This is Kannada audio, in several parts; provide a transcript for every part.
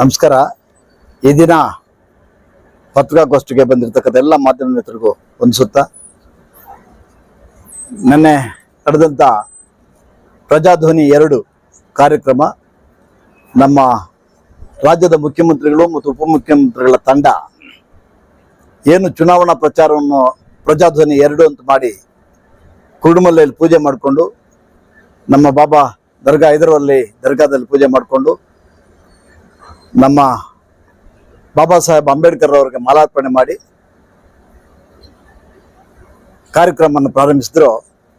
ನಮಸ್ಕಾರ. ಈ ದಿನ ಪತ್ರಿಕಾಗೋಷ್ಠಿಗೆ ಬಂದಿರತಕ್ಕಂಥ ಎಲ್ಲ ಮಾಧ್ಯಮ ಮಿತ್ರರಿಗೂ ಒಂದು ಸುತ್ತ. ನಿನ್ನೆ ನಡೆದಂಥ ಪ್ರಜಾಧ್ವನಿ ಎರಡು ಕಾರ್ಯಕ್ರಮ ನಮ್ಮ ರಾಜ್ಯದ ಮುಖ್ಯಮಂತ್ರಿಗಳು ಮತ್ತು ಉಪಮುಖ್ಯಮಂತ್ರಿಗಳ ತಂಡ ಏನು ಚುನಾವಣಾ ಪ್ರಚಾರವನ್ನು ಪ್ರಜಾಧ್ವನಿ ಎರಡು ಅಂತ ಮಾಡಿ ಕುರುಡುಮಲ್ಲೆಯಲ್ಲಿ ಪೂಜೆ ಮಾಡಿಕೊಂಡು ನಮ್ಮ ಬಾಬಾ ದರ್ಗಾ ಇದರಲ್ಲಿ ದರ್ಗಾದಲ್ಲಿ ಪೂಜೆ ಮಾಡಿಕೊಂಡು ನಮ್ಮ ಬಾಬಾ ಸಾಹೇಬ್ ಅಂಬೇಡ್ಕರ್ ಅವರಿಗೆ ಮಾಲಾರ್ಪಣೆ ಮಾಡಿ ಕಾರ್ಯಕ್ರಮವನ್ನು ಪ್ರಾರಂಭಿಸಿದ್ರು.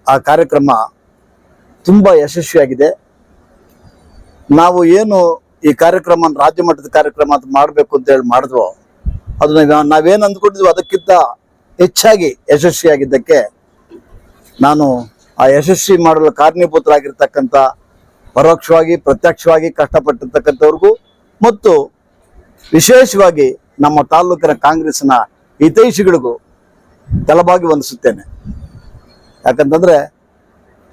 ಆ ಕಾರ್ಯಕ್ರಮ ತುಂಬ ಯಶಸ್ವಿಯಾಗಿದೆ. ನಾವು ಏನು ಈ ಕಾರ್ಯಕ್ರಮ ರಾಜ್ಯ ಮಟ್ಟದ ಕಾರ್ಯಕ್ರಮ ಅಂತ ಮಾಡಬೇಕು ಅಂತ ಹೇಳಿ ಮಾಡಿದ್ವು, ಅದು ನಾವೇನು ಅಂದ್ಕೊಂಡಿದ್ವಿ ಅದಕ್ಕಿಂತ ಹೆಚ್ಚಾಗಿ ಯಶಸ್ವಿಯಾಗಿದ್ದಕ್ಕೆ ನಾನು ಆ ಯಶಸ್ವಿ ಮಾಡಲು ಕಾರಣೀಭೂತರಾಗಿರ್ತಕ್ಕಂಥ ಪರೋಕ್ಷವಾಗಿ ಪ್ರತ್ಯಕ್ಷವಾಗಿ ಕಷ್ಟಪಟ್ಟಿರ್ತಕ್ಕಂಥವ್ರಿಗೂ ಮತ್ತು ವಿಶೇಷವಾಗಿ ನಮ್ಮ ತಾಲೂಕಿನ ಕಾಂಗ್ರೆಸ್ನ ಹಿತೈಷಿಗಳಿಗೂ ತಲಬಾಗಿ ವಂದಿಸುತ್ತೇನೆ ಯಾಕಂತಂದರೆ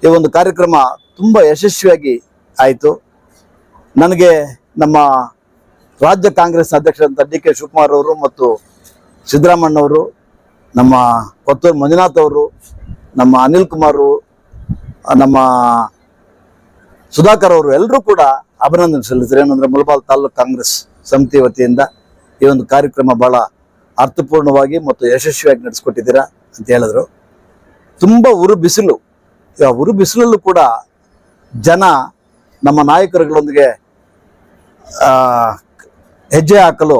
ಈ ಒಂದು ಕಾರ್ಯಕ್ರಮ ತುಂಬ ಯಶಸ್ವಿಯಾಗಿ ಆಯಿತು. ನನಗೆ ನಮ್ಮ ರಾಜ್ಯ ಕಾಂಗ್ರೆಸ್ ಅಧ್ಯಕ್ಷರಂತ ಡಿ ಕೆ ಶಿವಕುಮಾರ್ ಅವರು ಮತ್ತು ಸಿದ್ದರಾಮಣ್ಣವರು ನಮ್ಮ ಕೊತ್ತೂರು ಮಂಜುನಾಥ್ ಅವರು, ನಮ್ಮ ಅನಿಲ್ ಕುಮಾರ್ ನಮ್ಮ ಸುಧಾಕರ್ ಅವರು ಎಲ್ಲರೂ ಕೂಡ ಅಭಿನಂದನೆ ಸಲ್ಲಿಸಿದ್ರೆ ಏನಂದ್ರೆ ಮುಳಬಾಲ್ ತಾಲೂಕು ಕಾಂಗ್ರೆಸ್ ಸಮಿತಿ ವತಿಯಿಂದ ಈ ಒಂದು ಕಾರ್ಯಕ್ರಮ ಬಹಳ ಅರ್ಥಪೂರ್ಣವಾಗಿ ಮತ್ತು ಯಶಸ್ವಿಯಾಗಿ ನಡೆಸ್ಕೊಟ್ಟಿದ್ದೀರಾ ಅಂತ ಹೇಳಿದ್ರು. ತುಂಬ ಉರು ಬಿಸಿಲು. ಆ ಉರು ಬಿಸಿಲಲ್ಲೂ ಕೂಡ ಜನ ನಮ್ಮ ನಾಯಕರುಗಳೊಂದಿಗೆ ಹೆಜ್ಜೆ ಹಾಕಲು,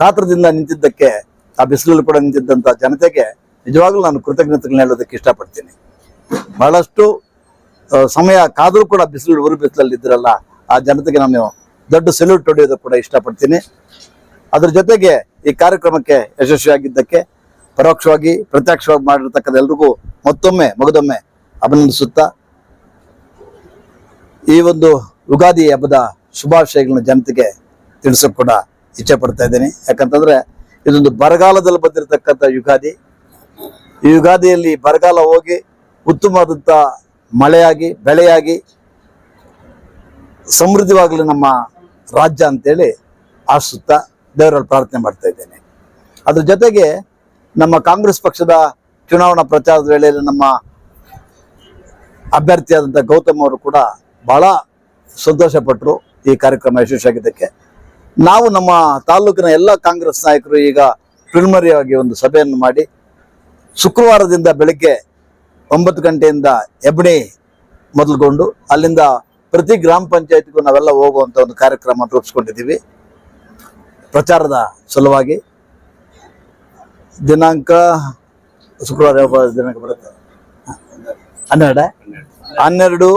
ಕಾತ್ರದಿಂದ ನಿಂತಿದ್ದಕ್ಕೆ, ಆ ಬಿಸಿಲಲ್ಲೂ ಕೂಡ ನಿಂತಿದ್ದಂಥ ಜನತೆಗೆ ನಿಜವಾಗ್ಲೂ ನಾನು ಕೃತಜ್ಞತೆಗಳನ್ನ ಹೇಳೋದಕ್ಕೆ ಇಷ್ಟಪಡ್ತೀನಿ. ಬಹಳಷ್ಟು ಸಮಯ ಕಾದರೂ ಕೂಡ ಬಿಸಿಲು, ಉರು ಬಿಸಿಲಲ್ಲಿ ಇದ್ರಲ್ಲ ಆ ಜನತೆಗೆ ನಾನು ದೊಡ್ಡ ಸೆಲ್ಯೂಟ್ ಹೊಡೆಯೋದು ಕೂಡ ಇಷ್ಟಪಡ್ತೀನಿ. ಅದ್ರ ಜೊತೆಗೆ ಈ ಕಾರ್ಯಕ್ರಮಕ್ಕೆ ಯಶಸ್ವಿಯಾಗಿದ್ದಕ್ಕೆ ಪರೋಕ್ಷವಾಗಿ, ಪ್ರತ್ಯಕ್ಷವಾಗಿ ಮಾಡಿರ್ತಕ್ಕಂಥ ಎಲ್ರಿಗೂ ಮತ್ತೊಮ್ಮೆ, ಮಗದೊಮ್ಮೆ ಅಭಿನಂದಿಸುತ್ತಾ, ಈ ಒಂದು ಯುಗಾದಿ ಹಬ್ಬದ ಶುಭಾಶಯಗಳನ್ನ ಜನತೆಗೆ ತಿಳಿಸೋಕೆ ಕೂಡ ಇಚ್ಛೆ ಪಡ್ತಾ ಇದ್ದೀನಿ. ಯಾಕಂತಂದ್ರೆ ಇದೊಂದು ಬರಗಾಲದಲ್ಲಿ ಬಂದಿರತಕ್ಕಂಥ ಯುಗಾದಿ. ಈ ಯುಗಾದಿಯಲ್ಲಿ ಬರಗಾಲ ಹೋಗಿ ಉತ್ತಮವಾದಂಥ ಮಳೆಯಾಗಿ, ಬೆಳೆಯಾಗಿ ಸಮೃದ್ಧವಾಗಲಿ ನಮ್ಮ ರಾಜ್ಯ ಅಂತೇಳಿ ಆಶಿಸುತ್ತಾ ದೇವರಲ್ಲಿ ಪ್ರಾರ್ಥನೆ ಮಾಡ್ತಾ ಇದ್ದೇನೆ. ಅದ್ರ ಜೊತೆಗೆ ನಮ್ಮ ಕಾಂಗ್ರೆಸ್ ಪಕ್ಷದ ಚುನಾವಣಾ ಪ್ರಚಾರದ ವೇಳೆಯಲ್ಲಿ ನಮ್ಮ ಅಭ್ಯರ್ಥಿಯಾದಂಥ ಗೌತಮ್ ಅವರು ಕೂಡ ಬಹಳ ಸಂತೋಷಪಟ್ಟರು ಈ ಕಾರ್ಯಕ್ರಮ ಯಶಸ್ವಿಯಾಗಿದ್ದಕ್ಕೆ. ನಾವು ನಮ್ಮ ತಾಲೂಕಿನ ಎಲ್ಲ ಕಾಂಗ್ರೆಸ್ ನಾಯಕರು ಈಗ ಪ್ರಿಲಿಮರಿಯಾಗಿ ಒಂದು ಸಭೆಯನ್ನು ಮಾಡಿ ಶುಕ್ರವಾರದಿಂದ ಬೆಳಗ್ಗೆ ಒಂಬತ್ತು ಗಂಟೆಯಿಂದ ಎಬ್ಣಿ ಮೊದಲುಗೊಂಡು ಅಲ್ಲಿಂದ ಪ್ರತಿ ಗ್ರಾಮ ಪಂಚಾಯತ್ಗೂ ನಾವೆಲ್ಲ ಹೋಗುವಂಥ ಒಂದು ಕಾರ್ಯಕ್ರಮ ರೂಪಿಸ್ಕೊಂಡಿದ್ದೀವಿ. ಪ್ರಚಾರದ ಸಲುವಾಗಿ ದಿನಾಂಕ ಶುಕ್ರವಾರ ಯಾವ ದಿನಾಂಕ ಬರುತ್ತೆ? ಹನ್ನೆರಡ. ಹನ್ನೆರಡು,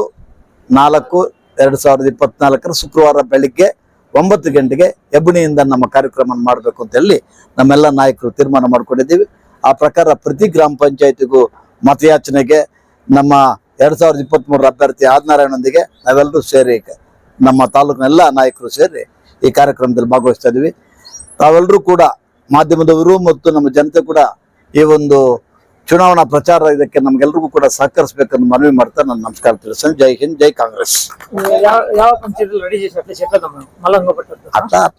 ನಾಲ್ಕು, ಎರಡು ಸಾವಿರದ ಇಪ್ಪತ್ನಾಲ್ಕರ ಶುಕ್ರವಾರ ಬೆಳಿಗ್ಗೆ ಒಂಬತ್ತು ಗಂಟೆಗೆ ಹೆಬ್ಬಣಿಯಿಂದ ನಮ್ಮ ಕಾರ್ಯಕ್ರಮ ಮಾಡಬೇಕು ಅಂತ ಹೇಳಿ ನಮ್ಮೆಲ್ಲ ನಾಯಕರು ತೀರ್ಮಾನ ಮಾಡ್ಕೊಂಡಿದ್ದೀವಿ. ಆ ಪ್ರಕಾರ ಪ್ರತಿ ಗ್ರಾಮ ಪಂಚಾಯತಿಗೂ ಮತಯಾಚನೆಗೆ ನಮ್ಮ ಎರಡ್ ಸಾವಿರದ ಇಪ್ಪತ್ತ್ ಮೂರರ ಅಭ್ಯರ್ಥಿ ಆದನಾರಾಯಣನೊಂದಿಗೆ ನಾವೆಲ್ಲರೂ ಸೇರಿ ನಮ್ಮ ತಾಲೂಕಿನ ಎಲ್ಲ ನಾಯಕರು ಸೇರಿ ಈ ಕಾರ್ಯಕ್ರಮದಲ್ಲಿ ಭಾಗವಹಿಸ್ತಾ ಇದೀವಿ. ತಾವೆಲ್ಲರೂ ಕೂಡ ಮಾಧ್ಯಮದವರು ಮತ್ತು ನಮ್ಮ ಜನತೆ ಕೂಡ ಈ ಒಂದು ಚುನಾವಣಾ ಪ್ರಚಾರ ಇದಕ್ಕೆ ನಮ್ಗೆಲ್ರಿಗೂ ಕೂಡ ಸಹಕರಿಸಬೇಕನ್ನು ಮನವಿ ಮಾಡ್ತಾ ನಾನು ನಮಸ್ಕಾರ ತಿಳಿಸ್ತೇನೆ. ಜೈ ಹಿಂದ್ ಜೈ ಕಾಂಗ್ರೆಸ್.